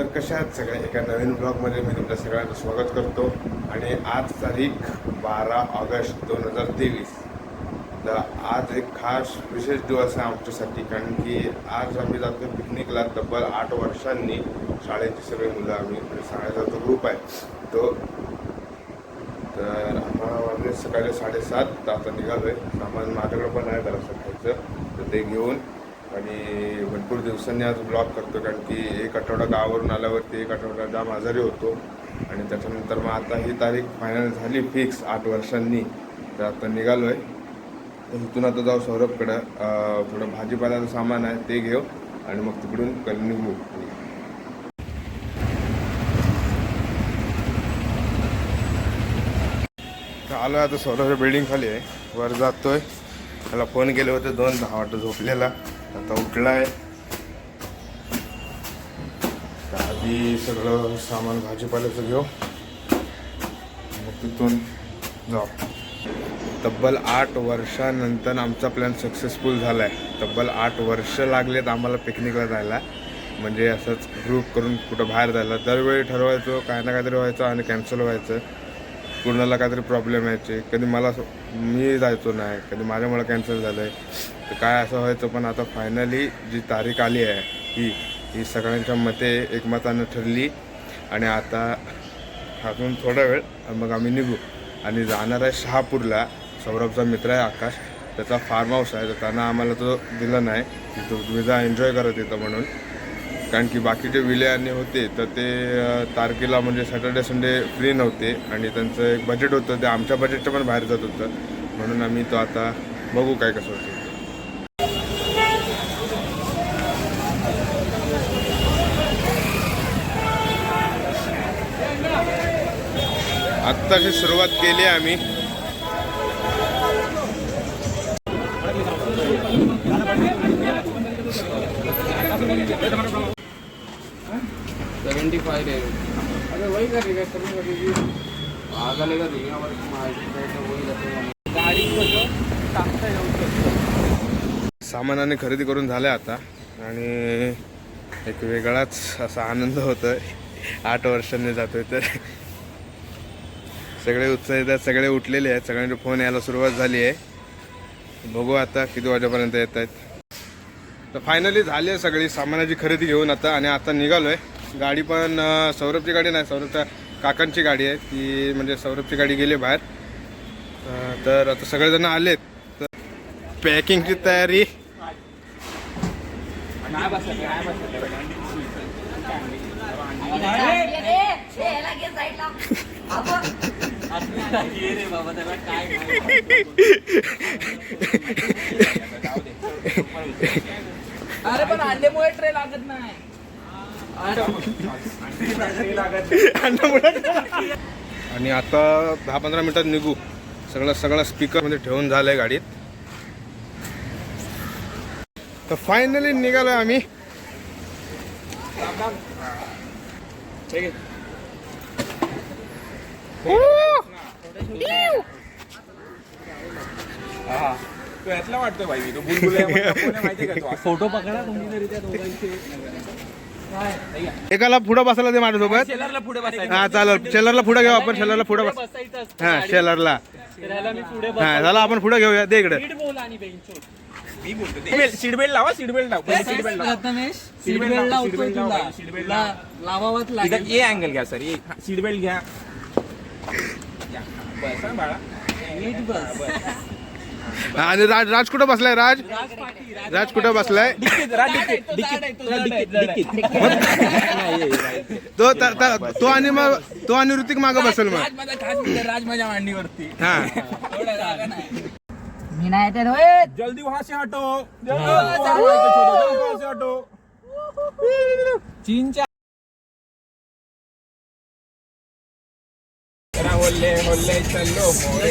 तर कशा आहात सगळे एका नवीन ब्लॉगमध्ये मी तुमच्या सगळ्यांचं स्वागत करतो. आणि आज तारीख बारा ऑगस्ट दोन हजार तेवीस. तर आज एक खास विशेष दिवस आहे आमच्यासाठी कारण की आज आम्ही जातो पिकनिकला तब्बल आठ वर्षांनी. शाळेची सगळी मुलं आम्ही म्हणजे शाळेचा जो ग्रुप आहे. तो तर आम्हाला वाजले सकाळी साडेसात आता निघालो आहे सामान माझ्याकडं पण आहे जरा सकाळचं तर ते घेऊन आणि भरपूर दिवसांनी आज ब्लॉग करतो कारण की एक आठवडा गावावरून आल्यावरती एक आठवडा जाम आजारी होतो. आणि त्याच्यानंतर मग आता ही तारीख फायनल झाली फिक्स आठ वर्षांनी. तर आता निघालो आहे तर इथून आता जाऊ सौरभकडं. थोडं भाजीपाल्याचं सामान आहे ते घेऊ आणि मग तिकडून कल निघू. तर आलो आता सौरभच्या बिल्डिंग खाली आहे. वर जातोय. त्याला फोन केले होते दोन दहा वाटतं झोपलेला. आता उठला आहे आधी सगळं सामान भाजीपाल्याचं घेऊ. मग तिथून जाऊ. तब्बल आठ वर्षानंतर आमचा प्लॅन सक्सेसफुल झाला आहे तब्बल आठ वर्ष लागलेत आम्हाला पिकनिकला जायला. म्हणजे असंच ग्रुप करून कुठं बाहेर जायला. दरवेळी ठरवायचो काय ना काहीतरी व्हायचं आणि कॅन्सल व्हायचं. कुणाला काहीतरी प्रॉब्लेम यायचे. कधी मला असं- मी जायचो नाही. कधी माझ्यामुळे कॅन्सल झालं आहे तर काय असं व्हायचं पण आता फायनली जी तारीख आली आहे ही ही सगळ्यांच्या मते एकमतानं ठरली. आणि आता अजून थोडा वेळ मग आम्ही निघू. आणि जाणार आहे शहापूरला. सौरभचा मित्र आहे आकाश. त्याचा फार्म हाऊस आहे. तर त्यांना आम्हाला तो दिला नाही. की तो तुम्ही जा एन्जॉय करा तिथं म्हणून. कारण की बाकीचे विले आणि होते तर ते तारखेला म्हणजे सॅटर्डे संडे फ्री नव्हते आणि त्यांचं एक बजेट होतं ते आमच्या बजेटच्या पण बाहेर जात होतं. म्हणून आम्ही तो आता बघू काय कसं होतं आत्ताची सुरुवात केली आहे आम्ही. है रखेगा गाड़ी को जो टाकता है सामानाने खरेदी करून झाल्या आता. आणि एक वेगळाच असा आनंद होतोय. आठ वर्षांनी जातोय तर. सगळे उत्साहित आहेत सगळे उठलेले आहेत. सगळ्यांचे फोन यायला सुरुवात झाली आहे. बघू आता किती वाजेपर्यंत येत आहेत. तर फायनली झाली आहे सगळी सामानाची खरेदी घेऊन आता. आणि आता निघालोय. गाडी पण सौरभची गाडी नाही सौरभच्या काकांची गाडी आहे. ती म्हणजे सौरभची गाडी गेली बाहेर. तर आता सगळेजण आलेत. तर पॅकिंगची तयारी. अरे पण अंडेमुळे ट्रे लागत नाही. आणि आता दहा पंधरा मिनिटात निघू. सगळं सगळं स्पीकरमध्ये ठेवून झालंय गाडीत. तर फायनली निघालोय आम्ही. वाटतोय भाई मी. तो बुलबुल्या माहिती का तो? फोटो पकडा दोघांचे. एकाला पुढं बसायला दे माझ्यासोबत. शेलरला पुढे बसायचं. हा चालेल. शेलरला पुढे घेऊ आपण. शेलरला पुढे बस. बसायचं हा शेलरला. फिरायला मी पुढे हा झाला आपण पुढे घेऊया. दे इकडे. नीट बोल आणि बेंचो मी बोलतो ते सीट बेल्ट लावा सीट बेल्ट लाव. पहिले सीट बेल्ट लावा. प्रथमेश सीट बेल्ट लाव, सीट बेल्ट लाव, सीट बेल्ट लाव. लावावत इथं लागेल. ये अँगल घ्या सर. ये सीट बेल्ट घ्या. या. बस हा बाळा. नीट बस. आणि राज राज कुठं बसलाय राज? राज कुठं बसलाय? तो त- त- तो आणि मग तो आणि ऋतिक मागं बसेल मग. राज माझा खास मित्र राज माझ्या मांडीवरती हा. एवढा नाही. मी नाही ते रोहित जल्दी वहां से हटो. जल्दी वहां से हटो चीनच्या होल्ले होल्ले चलो मोरे.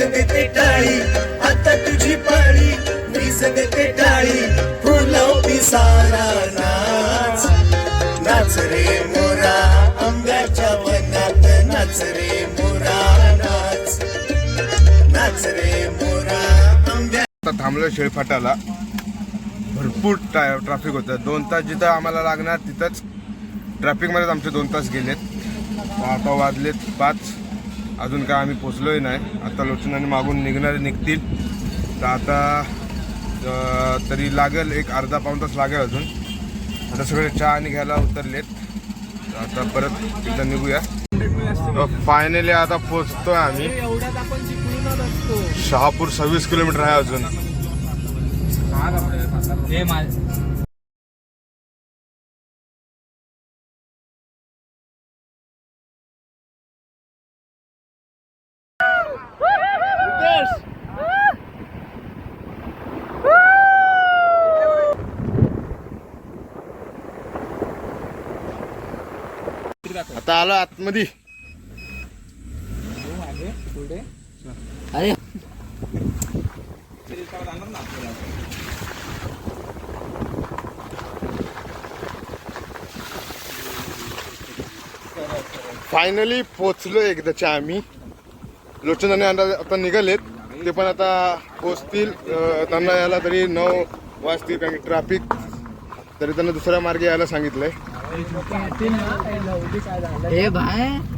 देते टाळी. आता तुझी पाळी वीज देते टाळी. फुलव सारा नाच. नाच रे मोरा आंब्याच्या वनात नाच रे मोरा नाच. नाच रे मोरा आंब्या थांबलो शेळफाटाला. भरपूर ट्रा- ट्रॅफिक होतं. दोन तास जिथं आम्हाला लागणार तिथंच ट्रॅफिकमध्येच आमचे दोन तास गेलेत. तर आता वाजलेत पाच. अजून काय आम्ही पोचलोही नाही. आता लोचनाने मागून निघणारे निघतील. तर आता तरी लागेल एक अर्धा पाऊण तास लागेल अजून. आता सगळे चहा आणि घ्यायला उतरलेत. आता परत तिथं निघूया. फायनली आता पोचतोय आम्ही. शहापूर सव्वीस किलोमीटर आहे अजून. हे आता आलो आतमध्ये. अरे. फायनली पोचलो एकदाच्या आम्ही. लोचनाने आता आता निघालेत. ते पण आता पोचतील त्यांना यायला तरी नऊ वाजतील कारण की ट्रॅफिक तरी त्यांना दुसऱ्या मार्गे यायला सांगितलंय. हे भाय